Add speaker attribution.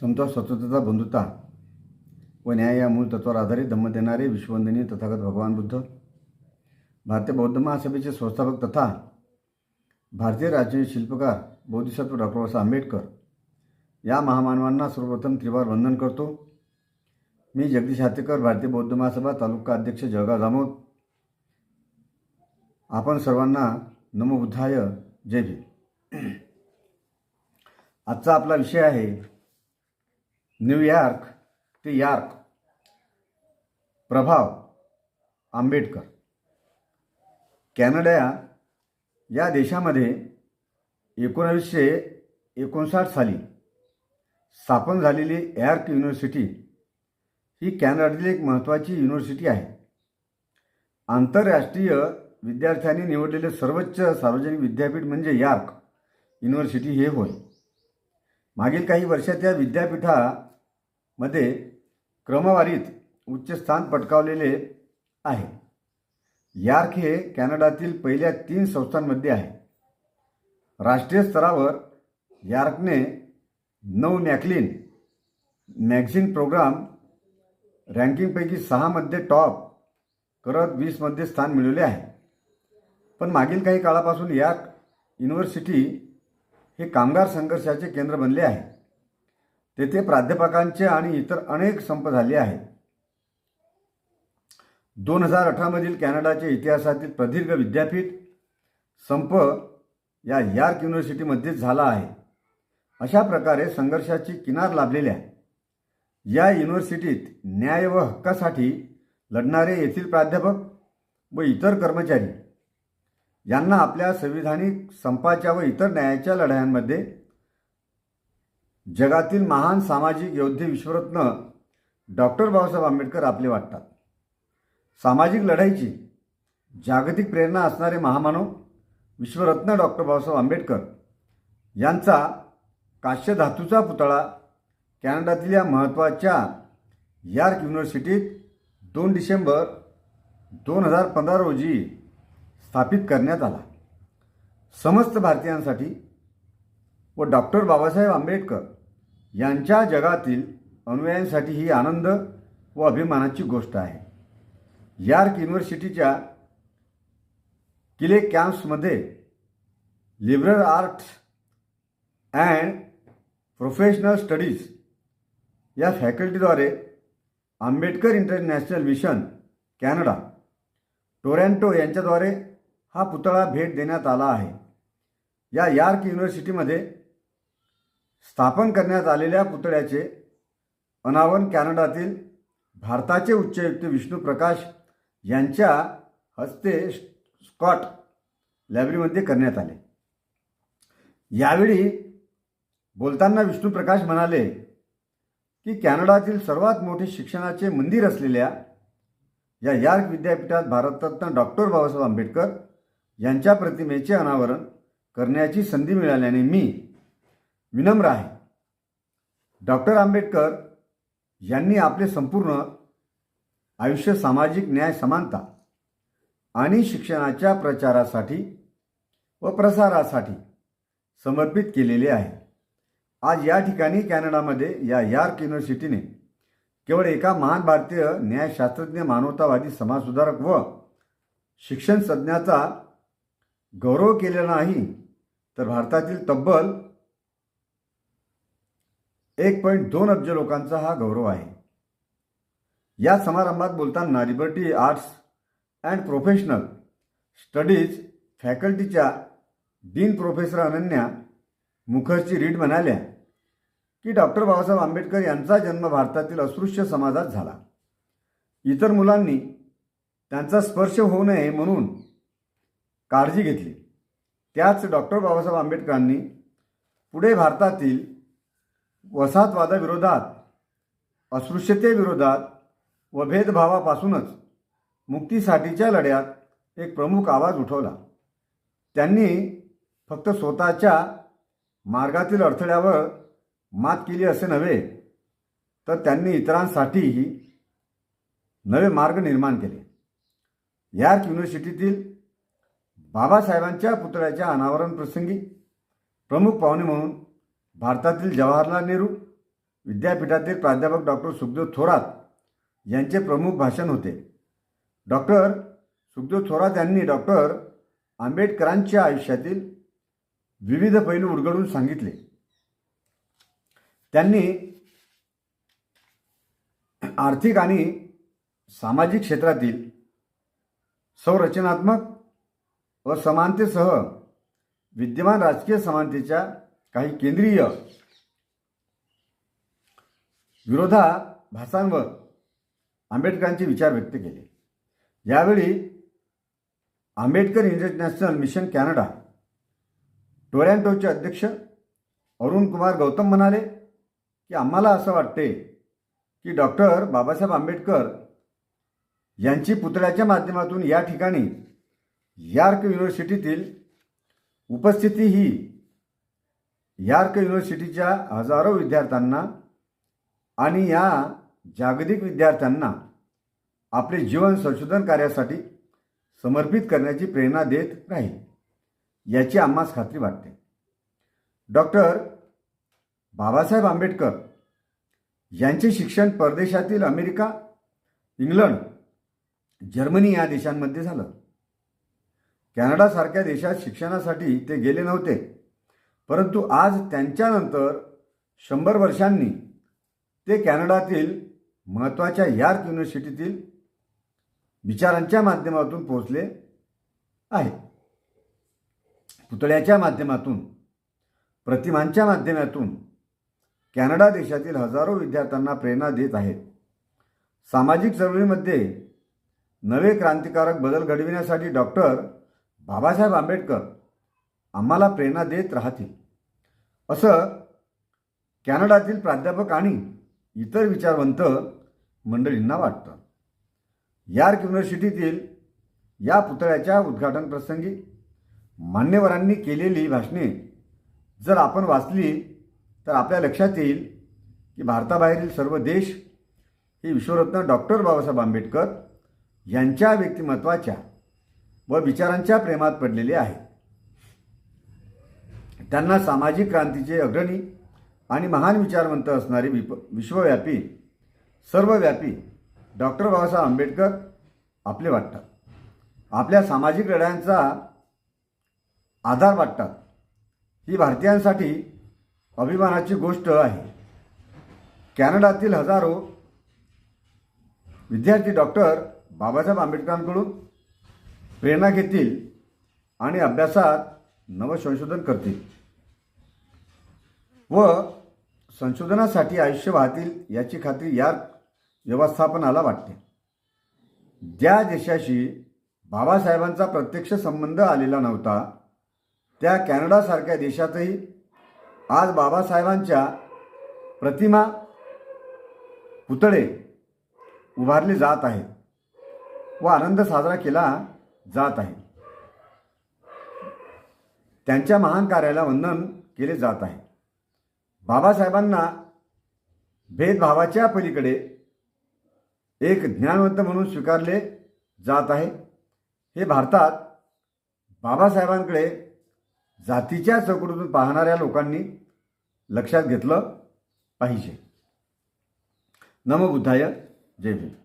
Speaker 1: समता स्वतंत्रता बंधुता व न्याय या मूळ तत्वावर आधारित धम्म देणारे विश्ववंदनीय तथागत भगवान बुद्ध भारतीय बौद्ध महासभेचे संस्थापक तथा भारतीय राजकीय शिल्पकार बोधिसत्व डॉक्टर बाबासाहेब आंबेडकर या महामानवांना सर्वप्रथम त्रिवार वंदन करतो. मी जगदीश हातेकर भारतीय बौद्ध महासभा तालुका अध्यक्ष जळगाव जामोद. आपण सर्वांना नमो बुद्धाय. जय भीम. आजचा आपला विषय आहे न्यूयॉर्क ते यार्क. प्रभाव आंबेडकर. कॅनडा या देशामध्ये एकोणावीसशे एकोणसाठ साली स्थापन झालेली यार्क युनिव्हर्सिटी ही कॅनडातील एक महत्त्वाची युनिव्हर्सिटी आहे. आंतरराष्ट्रीय विद्यार्थ्यांनी निवडलेले सर्वोच्च सार्वजनिक विद्यापीठ म्हणजे यार्क युनिव्हर्सिटी हे होय. मागील काही वर्षात या मध्ये क्रमवारीत उच्च स्थान पटकावलेले आहे. यार्क हे कॅनडातील पहिल्या तीन संस्थांमध्ये आहे. राष्ट्रीय स्तरावर यार्कने नऊ मॅकलिन मॅगझिन प्रोग्राम रँकिंगपैकी सहामध्ये टॉप करत वीसमध्ये स्थान मिळवले आहे. पण मागील काही काळापासून यार्क युनिव्हर्सिटी हे कामगार संघर्षाचे केंद्र बनले आहे. तेथे प्राध्यापकांचे आणि इतर अनेक संप झाले आहेत. दोन हजार अठरामधील कॅनडाच्या इतिहासातील प्रदीर्घ विद्यापीठ संप या यार्क युनिव्हर्सिटीमध्येच झाला आहे. अशा प्रकारे संघर्षाची किनार लाभलेल्या या युनिव्हर्सिटीत न्याय व हक्कासाठी लढणारे येथील प्राध्यापक व इतर कर्मचारी यांना आपल्या संविधानिक संपाच्या व इतर न्यायाच्या लढायांमध्ये जगातील महान सामाजिक योद्धे विश्वरत्न डॉक्टर बाबासाहेब आंबेडकर आपले वाटतात. सामाजिक लढाईची जागतिक प्रेरणा असणारे महामानव विश्वरत्न डॉक्टर बाबासाहेब आंबेडकर यांचा काश्य धातूचा पुतळा कॅनडातील या महत्त्वाच्या यार्क युनिव्हर्सिटीत दोन डिसेंबर दोन हजार पंधरा रोजी स्थापित करण्यात आला. समस्त भारतीयांसाठी व डॉक्टर बाबासाहेब आंबेडकर यांच्या जगातील अनुयायांसाठी ही आनंद व अभिमानाची गोष्ट आहे. यार्क युनिव्हर्सिटीच्या Keele कॅम्प्समध्ये liberal arts and professional studies या फॅकल्टीद्वारे Ambedkar international mission Canada Toronto यांच्याद्वारे हा पुतळा भेट देण्यात आला आहे. या यार्क युनिव्हर्सिटीमध्ये स्थापन करण्यात आलेल्या पुतळ्याचे अनावरण कॅनडातील भारताचे उच्चायुक्त विष्णू प्रकाश यांच्या हस्ते स्कॉट लायब्ररीमध्ये करण्यात आले. यावेळी बोलताना विष्णू प्रकाश म्हणाले की कॅनडातील सर्वात मोठे शिक्षणाचे मंदिर असलेल्या या यार्क विद्यापीठात भारतरत्न डॉक्टर बाबासाहेब आंबेडकर यांच्या प्रतिमेचे अनावरण करण्याची संधी मिळाल्याने मी विनम्र आहे. डॉक्टर आंबेडकर यांनी आपले संपूर्ण आयुष्य सामाजिक न्याय समानता आणि शिक्षणाच्या प्रचारासाठी व प्रसारासाठी समर्पित केलेले आहे. आज या ठिकाणी कॅनडामध्ये या यार्क युनिव्हर्सिटीने केवळ एका महान भारतीय न्यायशास्त्रज्ञ मानवतावादी समाजसुधारक व शिक्षण तज्ज्ञाचा गौरव केलेला नाही तर भारतातील तब्बल एक पॉईंट दोन अब्ज लोकांचा हा गौरव आहे. या समारंभात बोलताना liberty arts and professional studies फॅकल्टीच्या dean professor Ananya Mukherjee Reid म्हणाल्या की डॉक्टर बाबासाहेब आंबेडकर यांचा जन्म भारतातील अस्पृश्य समाजात झाला. इतर मुलांनी त्यांचा स्पर्श होऊ नये म्हणून काळजी घेतली. त्याच डॉक्टर बाबासाहेब आंबेडकरांनी पुढे भारतातील वसाहतवादाविरोधात अस्पृश्यतेविरोधात व भेदभावापासूनच मुक्तीसाठीच्या लढ्यात एक प्रमुख आवाज उठवला. त्यांनी फक्त स्वतःच्या मार्गातील अडथळ्यावर मात केली असे नव्हे तर त्यांनी इतरांसाठीही नवे मार्ग निर्माण केले. यार्क युनिव्हर्सिटीतील बाबासाहेबांच्या पुतळ्याच्या अनावरण प्रसंगी प्रमुख पाहुणे म्हणून भारतातील जवाहरलाल नेहरू विद्यापीठातील प्राध्यापक डॉक्टर सुखदेव थोरात यांचे प्रमुख भाषण होते. डॉक्टर सुखदेव थोरात यांनी डॉक्टर आंबेडकरांच्या आयुष्यातील विविध पैलू उलगडून सांगितले. त्यांनी आर्थिक आणि सामाजिक क्षेत्रातील संरचनात्मक व समानतेसह विद्यमान राजकीय समानतेच्या काही केंद्रीय विरोधाभासांवर आंबेडकरांचे विचार व्यक्त केले. यावेळी आंबेडकर इंटरनॅशनल मिशन कॅनडा टोरॅन्टोचे अध्यक्ष अरुण कुमार गौतम म्हणाले की आम्हाला असं वाटते की डॉक्टर बाबासाहेब आंबेडकर यांची पुतळ्याच्या माध्यमातून या ठिकाणी यार्क युनिव्हर्सिटीतील उपस्थिती ही यार्क युनिव्हर्सिटीच्या हजारो विद्यार्थ्यांना आणि या जागतिक विद्यार्थ्यांना आपले जीवन संशोधन कार्यासाठी समर्पित करण्याची प्रेरणा देत राहील याची आम्हास खात्री वाटते. डॉक्टर बाबासाहेब आंबेडकर यांचे शिक्षण परदेशातील अमेरिका इंग्लंड जर्मनी या देशांमध्ये झालं. कॅनडासारख्या देशात शिक्षणासाठी ते गेले नव्हते. परंतु आज त्यांच्यानंतर शंभर वर्षांनी ते कॅनडातील महत्त्वाच्या यार्क युनिव्हर्सिटीतील विचारांच्या माध्यमातून पोहोचले आहे पुतळ्याच्या माध्यमातून प्रतिमांच्या माध्यमातून कॅनडा देशातील हजारो विद्यार्थ्यांना प्रेरणा देत आहेत. सामाजिक चळवळीमध्ये नवे क्रांतिकारक बदल घडविण्यासाठी डॉक्टर बाबासाहेब आंबेडकर आम्हाला प्रेरणा देत राहतील. असं कॅनडातील प्राध्यापक आणि इतर विचारवंत मंडळींना वाटतं. यार्क युनिव्हर्सिटीतील या पुतळ्याच्या उद्घाटन प्रसंगी मान्यवरांनी केलेली भाषणे जर आपण वाचली तर आपल्या लक्षात येईल की भारताबाहेरील सर्व देश हे विश्वरत्न डॉक्टर बाबासाहेब आंबेडकर यांच्या व्यक्तिमत्वाच्या व विचारांच्या प्रेमात पडलेले आहेत. त्यांना सामाजिक क्रांतीचे अग्रणी आणि महान विचारवंत असणारे विप विश्वव्यापी सर्वव्यापी डॉक्टर बाबासाहेब आंबेडकर आपले वाटतात. आपल्या सामाजिक लढ्यांचा आधार वाटतात. ही भारतीयांसाठी अभिमानाची गोष्ट आहे. कॅनडातील हजारो विद्यार्थी डॉक्टर बाबासाहेब आंबेडकरांकडून प्रेरणा घेतील आणि अभ्यासात नवसंशोधन करतील. व संशोधनासाठी आयुष्य वाहतील याची खात्री या व्यवस्थापनाला वाटते. ज्या देशाशी बाबासाहेबांचा प्रत्यक्ष संबंध आलेला नव्हता त्या कॅनडासारख्या देशातही आज बाबासाहेबांच्या प्रतिमा पुतळे उभारले जात आहेत व आनंद साजरा केला जात आहे. त्यांच्या महान कार्याला वंदन केले जात आहे. बाबासाहेबांना भेदभावाच्या पलीकडे एक ज्ञानवंत म्हणून स्वीकारले जात आहे. हे भारतात बाबासाहेबांकडे जातीच्या चौकटीतून पाहणाऱ्या लोकांनी लक्षात घेतलं पाहिजे. नमबुद्धाय जय भीम.